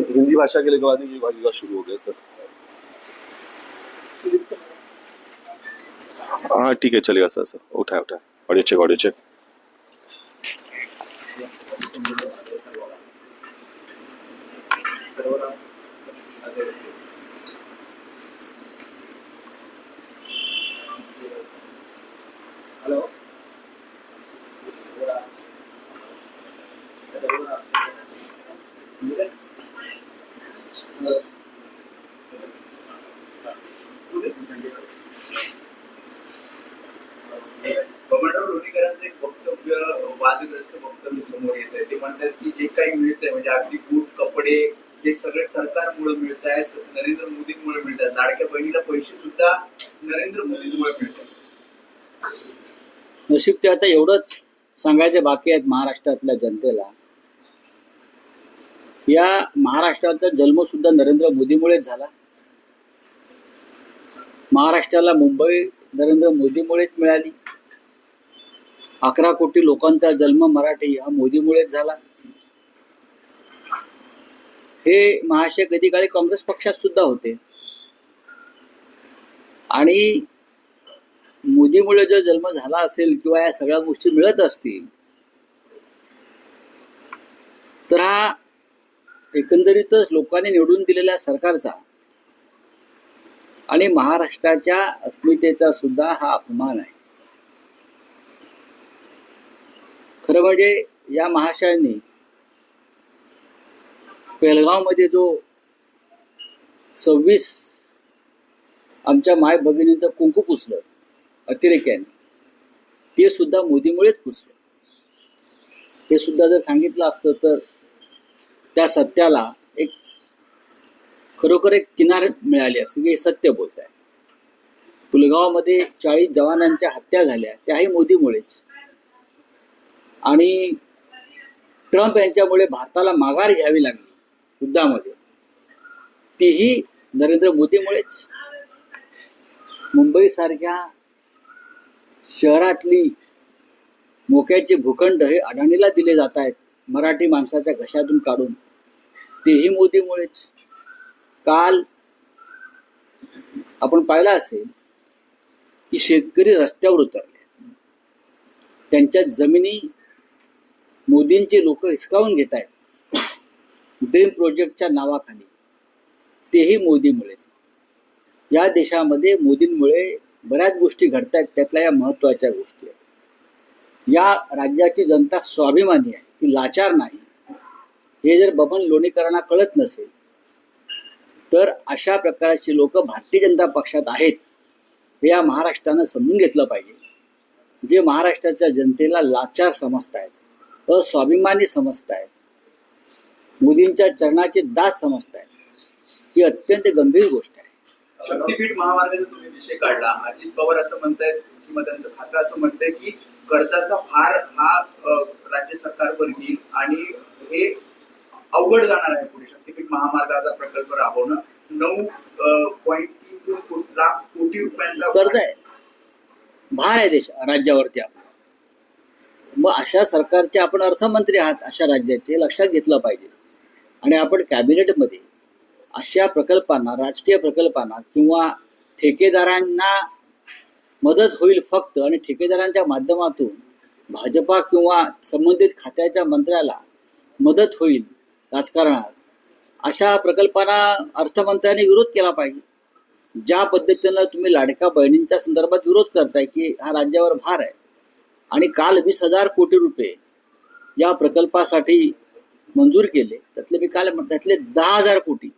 हिंदी भाषा के लिए ये युवा शुरू हो गया, सर? हाँ ठीक है, चलेगा, सर सर। उठाए उठाए। Audio check audio check. काही मिळतंय. म्हणजे अगदी बूट कपडे हे सगळे सरकारमुळे मिळत आहेत नरेंद्र मोदींमुळे मिळत आहेत लाडक्या बहिणीला पैसे सुद्धा नरेंद्र मोदींमुळे मिळत नशीब ते आता एवढंच सांगायचे बाकी आहेत महाराष्ट्रातल्या जनतेला. या महाराष्ट्राचा जन्म सुद्धा नरेंद्र मोदीमुळेच झाला. महाराष्ट्राला मुंबई नरेंद्र मोदीमुळेच मिळाली. अकरा कोटी लोकांचा जन्म मराठी हा मोदीमुळेच झाला. हे महाशय कधी काळी काँग्रेस पक्षात सुद्धा होते. आणि मोदीमुळे जर जन्म झाला असेल किंवा या सगळ्या गोष्टी मिळत असतील तर हा एकंदरीतच लोकांनी निवडून दिलेल्या सरकारचा आणि महाराष्ट्राच्या अस्मितेचा सुद्धा हा अपमान आहे. खरं म्हणजे या महाशयांनी पेलगावमध्ये जो सव्वीस आमच्या माय भगिनींचं कुंकू पुसलं अतिरेक्याने ते सुद्धा मोदीमुळेच पुसलं. हे सुद्धा जर सांगितलं असतं तर त्या सत्याला एक खरोखर एक किनार मिळाली असते की हे सत्य बोलत आहे पुलगावमध्ये चाळीस जवानांच्या हत्या झाल्या त्याही मोदीमुळेच. आणि ट्रम्प यांच्यामुळे भारताला माघार घ्यावी लागली. युद्धामध्ये. तीही नरेंद्र मोदीमुळेच. मुंबईसारख्या शहरातली मोक्याचे भूखंड हे अडाणीला दिले जात आहेत मराठी माणसाच्या घशातून काढून. तेही मोदीमुळेच. काल आपण पाहिलं असेल की शेतकरी रस्त्यावर उतरले. त्यांच्या जमिनी मोदींचे लोक हिसकावून घेत आहेत. ड्रीम प्रोजेक्टच्या नावाखाली. तेही मोदीमुळेच. या देशामध्ये मोदींमुळे बऱ्याच गोष्टी घडत आहेत त्यातल्या या महत्त्वाच्या गोष्टी आहेत. या राज्याची जनता स्वाभिमानी आहे ती लाचार नाही. हे जर बबन लोणीकरांना कळत नसेल तर अशा प्रकारची लोक भारतीय जनता पक्षात आहेत हे या महाराष्ट्रानं समजून घेतलं पाहिजे. जे महाराष्ट्राच्या जनतेला लाचार समजतायत अस्वाभिमानी समजतायत मोदींच्या चरणाचे दास समजतायत. ही अत्यंत गंभीर गोष्ट आहे. शक्तीपीठ महामार्गाचा तुम्ही विषय काढला. अजित पवार असं म्हणतायत किंवा त्यांचं खातं असं म्हणतंय की कर्जाचा भार हा राज्य सरकारवर येईल आणि हे अवघड जाणार आहे पुढे. शक्तीपीठ महामार्गाचा प्रकल्प राबवणं नऊ पॉईंट तीन लाख कोटी रुपयांचा कर्ज आहे. भार आहे देश राज्यावरती आपला. मग अशा सरकारचे आपण अर्थमंत्री आहात अशा राज्याचे लक्षात घेतलं पाहिजे. आणि आपण कॅबिनेटमध्ये अशा प्रकल्पांना राजकीय प्रकल्पांना किंवा ठेकेदारांना मदत होईल फक्त आणि ठेकेदारांच्या माध्यमातून भाजपा किंवा संबंधित खात्याच्या मंत्र्याला मदत होईल राजकारणात अशा प्रकल्पांना अर्थमंत्र्यांनी विरोध केला पाहिजे. ज्या पद्धतीनं तुम्ही लाडका बहिणींच्या संदर्भात विरोध करताय की हा राज्यावर भार आहे आणि काल वीस हजार कोटी रुपये या प्रकल्पासाठी मंजूर केले त्यातले मी काल त्यातले दहा हजार कोटी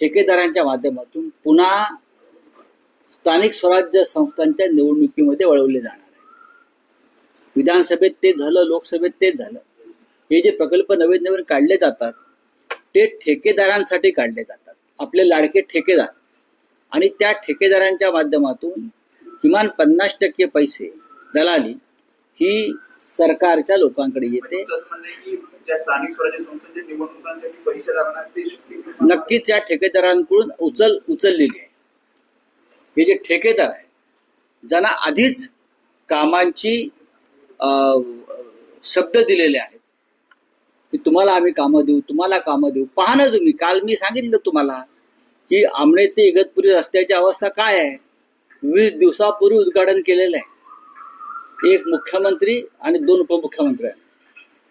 ठेकेदारांच्या माध्यमातून पुन्हा स्थानिक स्वराज्य संस्थांच्या निवडणुकीमध्ये वळवले जाणार आहे विधानसभेत ते झालं लोकसभेत तेच झालं. हे जे प्रकल्प नवीन नवीन काढले जातात ते ठेकेदारांसाठी काढले जातात. आपले लाडके ठेकेदार. आणि त्या ठेकेदारांच्या माध्यमातून किमान पन्नास टक्के पैसे दलाली ही सरकारच्या लोकांकडे येते. शक्तीपीठ नक्कीच या ठेकेदारांकडून उचल उचललेली आहे. हे जे ठेकेदार आहे ज्यांना आधीच कामांची शब्द दिलेले आहेत की तुम्हाला आम्ही कामं देऊ तुम्हाला कामं देऊ. पहा ना तुम्ही काल मी सांगितलं तुम्हाला की आमणे ते इगतपुरी रस्त्याची अवस्था काय आहे? वीस दिवसापूर्वी उद्घाटन केलेलं आहे. एक मुख्यमंत्री आणि दोन उपमुख्यमंत्री आहेत.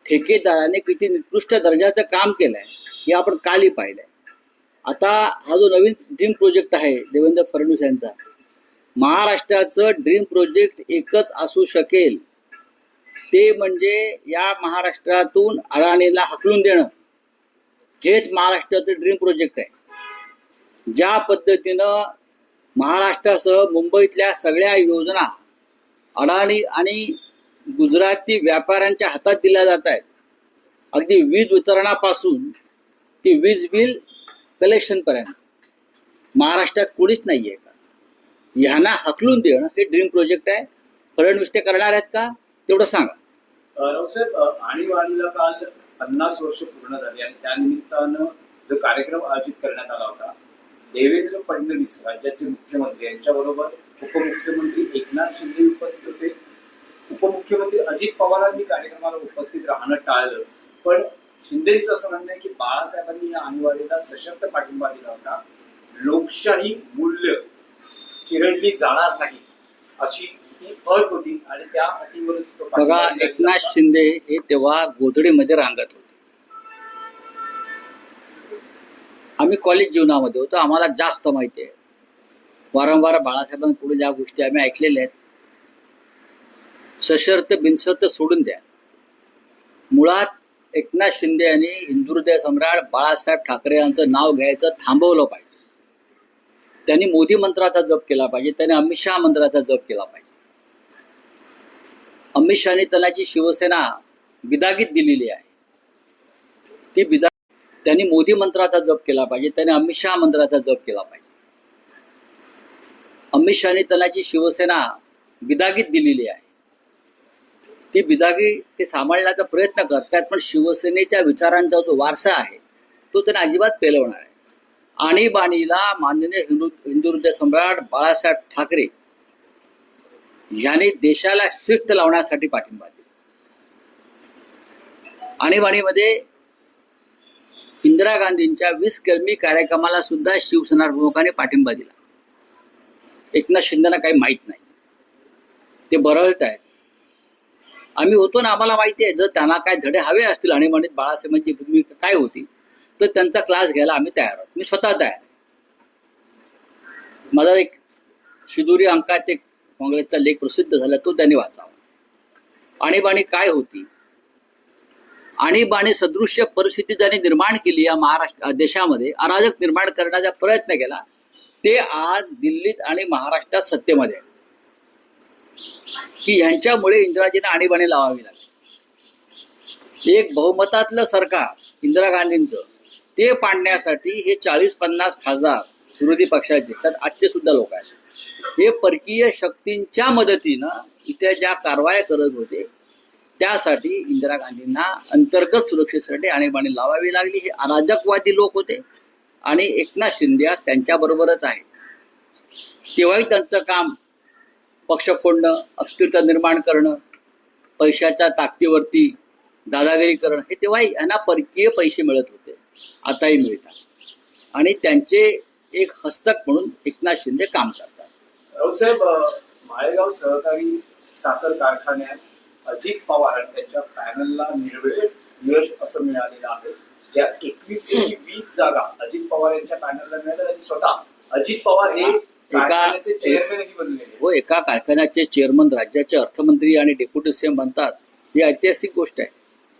ठेकेदाराने किती निकृष्ट दर्जाचं काम केलंय हे आपण कालही पाहिलंय. आता हा जो नवीन ड्रीम प्रोजेक्ट आहे देवेंद्र फडणवीस यांचा महाराष्ट्राचं ड्रीम प्रोजेक्ट एकच असू शकेल. ते म्हणजे या महाराष्ट्रातून अडाणीला हकलून देणं. हेच महाराष्ट्राचं ड्रीम प्रोजेक्ट आहे. ज्या पद्धतीनं महाराष्ट्रासह मुंबईतल्या सगळ्या योजना अडाणी आणि गुजराती व्यापाऱ्यांच्या हातात दिल्या जात आहेत. अगदी वीज वितरणापासून ते वीज बिल कलेक्शनपर्यंत. महाराष्ट्रात कोणीच नाही आहे का? ह्यांना हकलून देणं हे ड्रीम प्रोजेक्ट आहे. फडणवीस ते करणार आहेत का? तेवढं सांगा. रावसाहेब आणीबाणीला काल पन्नास वर्ष पूर्ण झाली आणि त्यानिमित्तानं जो कार्यक्रम आयोजित करण्यात आला होता देवेंद्र फडणवीस राज्याचे मुख्यमंत्री यांच्याबरोबर उपमुख्यमंत्री एकनाथ शिंदे उपस्थित होते. उपमुख्यमंत्री अजित पवारांनी कार्यक्रमाला उपस्थित राहणं टाळलं. पण शिंदेचं असं म्हणणं आहे की बाळासाहेबांनी या आणीबाणीला सशक्त पाठिंबा दिला होता. लोकशाही मूल्य चिरडली जाणार नाही अशी ती अट होती आणि त्या अटीवरच बघा एकनाथ. शिंदे हे तेव्हा गोधडीमध्ये रांगत होते. आम्ही कॉलेज जीवनामध्ये होतो. आम्हाला जास्त माहिती आहे. वारंवार बाळासाहेबांकडून ज्या गोष्टी आम्ही ऐकलेल्या आहेत सशर्त बिनसर्त सोडून द्या. मुळात एकनाथ शिंदे यांनी हिंदू सम्राट बाळासाहेब ठाकरे यांचं नाव घ्यायचं थांबवलं पाहिजे. त्यांनी मोदी मंत्राचा जप केला पाहिजे. त्यांनी अमित शहा मंत्राचा जप केला पाहिजे. अमित शहाने त्यांना जी शिवसेना बिदागीत दिलेली आहे ती बिदा त्यांनी मोदी मंत्राचा जप केला पाहिजे त्यांनी अमित शहा मंत्राचा जप केला पाहिजे. अमित शहाने त्यांची शिवसेना बिदागीत दिलेली आहे ती बिदागी ते सांभाळण्याचा प्रयत्न करतात पण शिवसेनेच्या विचारांचा जो वारसा आहे तो त्यांना अजिबात पेलवणार आहे आणीबाणीला माननीय हिंदू हिंदू हृदय सम्राट बाळासाहेब ठाकरे यांनी देशाला शिस्त लावण्यासाठी पाठिंबा दिला. आणीबाणीमध्ये इंदिरा गांधींच्या वीस कलमी कार्यक्रमाला सुद्धा शिवसेना प्रमुखांनी पाठिंबा दिला. एकनाथ शिंदेना काही माहीत नाही. ते बरळत आहेत. आम्ही होतो ना आम्हाला माहिती आहे जर त्यांना काय धडे हवे असतील आणीबाणीत बाळासाहेबांची भूमिका काय होती तर त्यांचा क्लास घ्यायला आम्ही तयार आहोत. मी स्वतः तयार आहे. माझा एक शिदुरी अंकात एक काँग्रेसचा लेख प्रसिद्ध झाला तो त्यांनी वाचावा. आणीबाणी काय होती? आणीबाणी सदृश्य परिस्थिती ज्याने निर्माण केली या महाराष्ट्र देशामध्ये अराजक निर्माण करण्याचा प्रयत्न केला ते आज दिल्लीत आणि महाराष्ट्रात सत्तेमध्ये आहे की ह्यांच्यामुळे इंदिराजींना आणीबाणी लावावी लागली. एक बहुमतातलं सरकार इंदिरा गांधींचं ते पाडण्यासाठी हे चाळीस पन्नास खासदार विरोधी पक्षाचे तर आजचे सुद्धा लोक आहेत. हे परकीय शक्तींच्या मदतीनं इथे ज्या कारवाया करत होते त्यासाठी इंदिरा गांधींना अंतर्गत सुरक्षेसाठी आणीबाणी लावावी लागली. हे अराजकवादी लोक होते आणि एकनाथ शिंदे आज त्यांच्याबरोबरच आहेत. तेव्हाही त्यांचं काम पक्ष फोडणं अस्थिरता निर्माण करणं पैशाच्या ताकदीवरती दादागिरी करणं हे तेव्हाही यांना परकीय पैसे मिळत होते. आताही मिळतात. आणि त्यांचे एक हस्तक म्हणून एकनाथ शिंदे काम करतात. रावसाहेब अ, माळेगाव सहकारी साखर कारखान्यात अजित पवार आणि त्यांच्या पॅनलला निर्वेळ यश असं मिळालेलं आहे. ज्या एकवीस पैकी वीस जागा अजित पवार यांच्या पॅनलला मिळाल्या आणि स्वतः अजित पवार हे व एका कारखान्याचे चेअरमन राज्याचे अर्थमंत्री आणि डेप्युटी सीएम बनतात ही ऐतिहासिक गोष्ट आहे.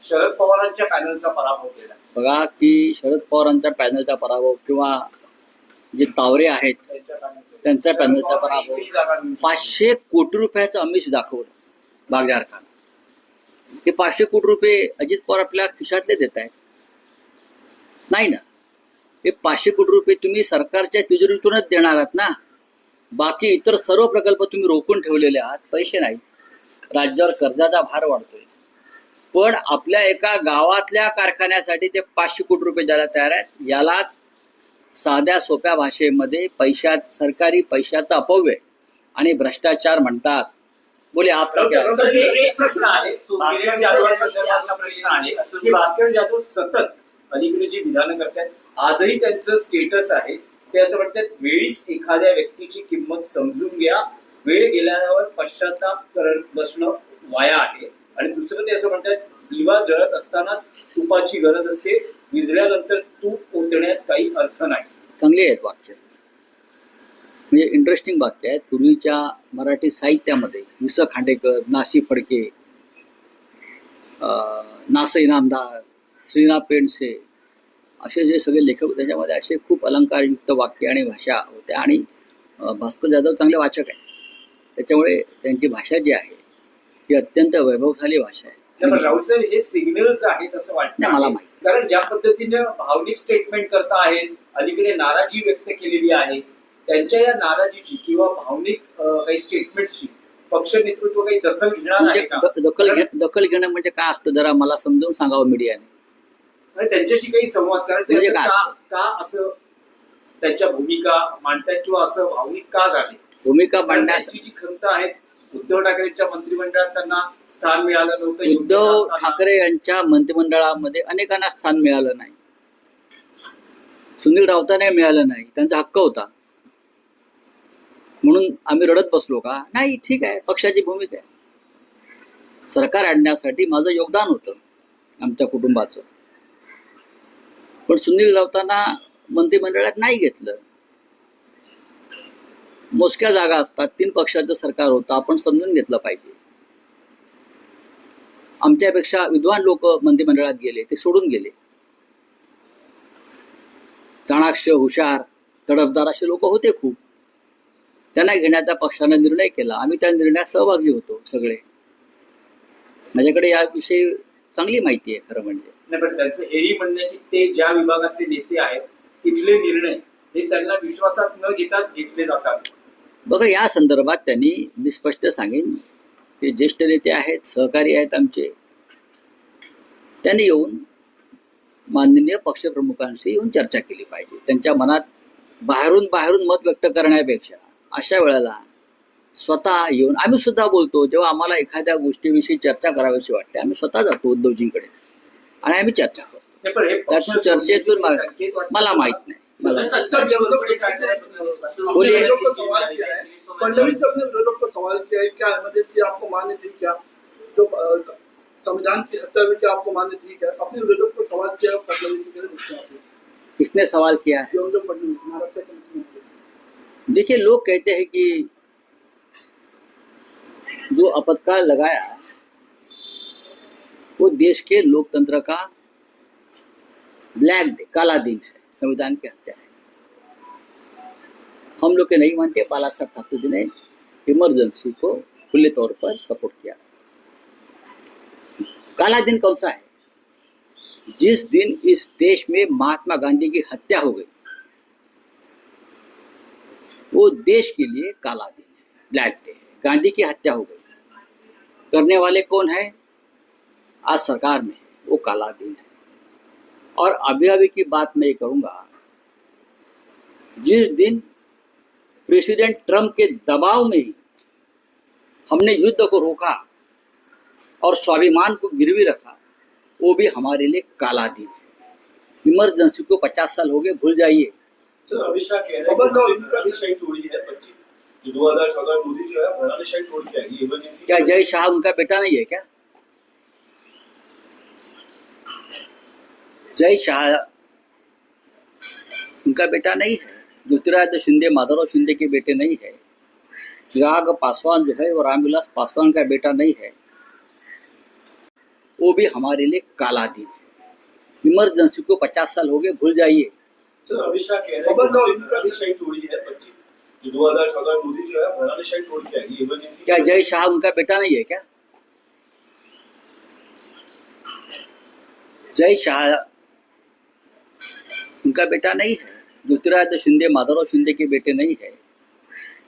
शरद पवारांच्या पॅनलचा पराभव केला. बघा की शरद पवारांचा पॅनलचा पराभव किंवा जे तावरे आहेत त्यांच्या पॅनलचा पराभव. पाचशे कोटी रुपयाचं आमिष दाखवलं. बागदार खान हे पाचशे कोटी रुपये अजित पवार आपल्या खिशातले देत आहेत. नाही ना? हे पाचशे कोटी रुपये तुम्ही सरकारच्या तिजोरीतूनच देणार आहात ना? बाकी इतर सर्व प्रकल्प तुम्ही रोखून ठेवलेले आहात. पैसे नाही राज्यावर कर्जाचा भार वाढतोय. पण आपल्या एका गावातल्या कारखान्यासाठी ते पाचशे कोटी रुपये द्यायला तयार आहेत यालाच साध्या सोप्या भाषेमध्ये पैशा सरकारी पैशाचा अपव्यय आणि भ्रष्टाचार म्हणतात. बोलिए आप एक आहे. भास्कर प्रश्न आहे. की भास्कर जाधव सतत अलीकडे जी विधानं करतात आजही त्यांचं स्टेटस आहे. ते असं म्हणतात वेळीच एखाद्या व्यक्तीची किंमत समजून घ्या. वेळ गेल्यावर पश्चाताप करत बसणं वाया आहे. आणि दुसरं ते असं म्हणतात दिवा जळत असतानाच तुपाची गरज असते. विजल्यानंतर तूप ओतण्यात काही अर्थ नाही. चांगली आहेत वाक्य. म्हणजे इंटरेस्टिंग वाक्य आहेत पूर्वीच्या मराठी साहित्यामध्ये वि स खांडेकर नासी फडके नास इनामदार श्रीनाथ पेंडसे असे जे सगळे लेखक त्याच्यामध्ये असे खूप अलंकारयुक्त वाक्य आणि भाषा होत्या आणि भास्कर जाधव चांगले वाचक आहेत त्याच्यामुळे त्यांची भाषा जी आहे ही अत्यंत वैभवशाली भाषा आहे हे सिग्नल्स आहेत असं वाटतं मला माहीत. कारण ज्या पद्धतीने भावनिक स्टेटमेंट करता आहेत अलीकडे नाराजी व्यक्त केलेली आहे त्यांच्या या नाराजीची किंवा भावनिक काही स्टेटमेंटची पक्ष नेतृत्व काही दखल घेणार म्हणजे आहे का? द- दखल दखल घेणं म्हणजे काय असतं? जरा मला समजावून सांगावं मीडियाने. म्हणजे त्यांच्याशी काही संवाद कारण म्हणजे का असं त्यांच्या भूमिका मांडतायत किंवा असं भावनिक का झाले? भूमिका त्यांची जी खंत आहे उद्धव ठाकरेंच्या मंत्रिमंडळात त्यांना स्थान मिळालं नव्हतं उद्धव. ठाकरे यांच्या मंत्रिमंडळामध्ये अनेकांना स्थान मिळालं नाही. सुनील राऊतांना मिळालं नाही. त्यांचा हक्क होता. म्हणून आम्ही रडत बसलो का? नाही ठीक आहे पक्षाची भूमिका आहे. सरकार आणण्यासाठी माझं योगदान होतं आमच्या कुटुंबाचं. पण सुनील राऊतांना मंत्रिमंडळात नाही घेतलं. मोजक्या जागा असतात तीन पक्षाचं सरकार होतं आपण समजून घेतलं पाहिजे. आमच्यापेक्षा विद्वान लोक मंत्रिमंडळात गेले ते सोडून गेले. चाणाक्ष हुशार तडफदार असे लोक होते खूप. त्यांना घेण्याचा पक्षाने निर्णय केला. आम्ही त्या निर्णयात सहभागी होतो सगळे. माझ्याकडे याविषयी चांगली माहिती आहे खरं म्हणजे. नाही पण त्यांचं हेही म्हणणं आहे की ते ज्या विभागाचे नेते आहेत तिथले निर्णय हे त्यांना विश्वासात न घेताच घेतले जातात. बघा या संदर्भात त्यांनी मी स्पष्ट सांगेन ते ज्येष्ठ नेते आहेत सहकारी आहेत आमचे. त्यांनी येऊन माननीय पक्षप्रमुखांशी येऊन चर्चा केली पाहिजे. त्यांच्या मनात बाहेरून बाहेरून मत व्यक्त करण्यापेक्षा. अशा वेळेला स्वतः येऊन आम्ही सुद्धा बोलतो जेव्हा आम्हाला एखाद्या गोष्टीविषयी चर्चा करावीशी वाटते आम्ही स्वतः जातो उद्धवजींकडे. आणि आम्ही चर्चा करतो. हे चर्चेतून मला- माहीत नाही. मला है है संविधान की हत्या आपको मान्य थी क्या अपने विरोधक को सवाल किया फडणवीस के लिए किसने सवाल किया है? देवेंद्र फडणवीस महाराष्ट्र के? मुख्यमंत्री देखिए, लोग कहते हैं कि जो अपतकाल लगाया, वो देश के लोकतंत्र का ब्लैक डे, काला दिन है, संविधान की हत्या है। हम लोग के नहीं मानते, बाला साहब ठाकुर जी ने इमरजेंसी को खुले तौर पर सपोर्ट किया। काला दिन कौन सा है? जिस दिन इस देश में महात्मा गांधी की हत्या हो गई वो देश के लिए काला दिन है, ब्लैक डे गांधी की हत्या हो गई। करने वाले कौन है? आज सरकार में वो काला दिन है। और अभी अभी की बात मैं करूँगा, जिस दिन प्रेसिडेंट ट्रंप के दबाव में ही हमने युद्ध को रोका और स्वाभिमान को गिरवी रखा, वो भी हमारे लिए काला दिन है। इमरजेंसी को पचास साल हो गए, भूल जाइए। कह रहे हैं है है इमरजेंसी क्या जय शाह उनका बेटा नहीं है क्या? जय शाह उनका बेटा नहीं है। ज्योतिरादित्य शिंदे माधवराव शिंदे के बेटे नहीं है। चिराग पासवान जो है वो रामविलास पासवान का बेटा नहीं है। वो भी हमारे लिए काला दिन है। इमरजेंसी को पचास साल हो गए भूल जाइए। सर अमित कह रहे हैं कि इनका- ने शाही तोड़ी है पच्चीस। दो हज़ार चौदह मोदी जो है भराने शाही तोड़ के आएगी इमरजेंसी क्या जय शाह उनका बेटा नहीं है क्या? जय शाह उनका बेटा नहीं है। ज्योतिरादित्य शिंदे माधवराव शिंदे के बेटे नहीं है।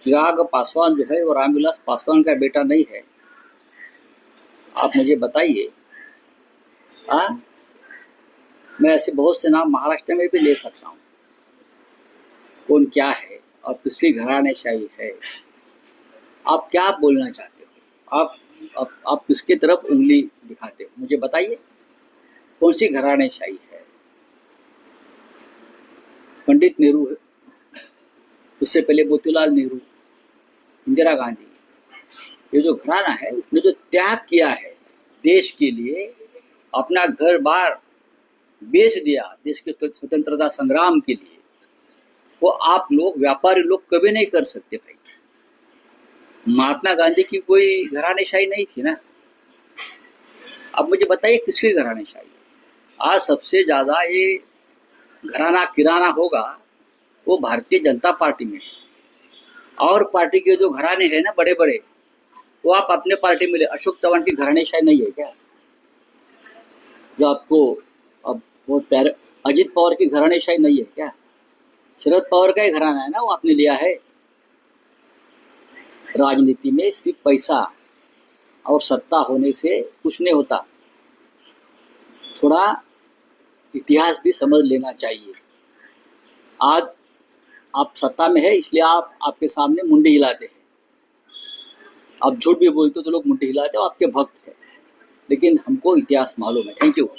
चिराग पासवान जो है वो रामविलास पासवान का बेटा नहीं है। आप मुझे बताइए। हाँ? मैं ऐसे बहुत से नाम महाराष्ट्र में भी ले सकता हूँ। कौन क्या है और किसकी घराने शाही है? आप क्या बोलना चाहते हो? आप आप, आप किसके तरफ़ उंगली दिखाते हो? मुझे बताइए कौन सी घरानेशाही है? पंडित नेहरू है। उससे पहले मोतीलाल नेहरू इंदिरा गांधी। ये जो घराना है उसने जो त्याग किया है देश के लिए अपना घर बार बेच दिया देश के स्वतंत्रता संग्राम के लिए वो आप लोग, व्यापारी लोग कभी नहीं कर सकते भाई। महात्मा गांधी की कोई घरानेशाही नहीं थी ना। अब मुझे बताइए किसकी घरानेशाही आज सबसे ज़्यादा ये घराना, किराना होगा, वो भारतीय जनता पार्टी में। और पार्टी के जो घराने हैं ना बड़े बड़े वो आप अपने पार्टी में ले। अशोक चौहान की घरानेशाही नहीं है क्या? जो आपको, अब वो अजित पवार की घरानेशाही नहीं है क्या? शरद पवार का ही घराना है ना, वो आपने लिया है। राजनीति में सिर्फ़ पैसा और सत्ता होने से कुछ नहीं होता। थोड़ा इतिहास भी समझ लेना चाहिए। आज आप सत्ता में है, इसलिए आप, आपके सामने मुंडी हिलाते हैं। आप झूठ भी बोलते हो तो लोग मुंडी हिलाते हो आपके भक्त हैं। लेकिन हमको इतिहास मालूम है। Thank you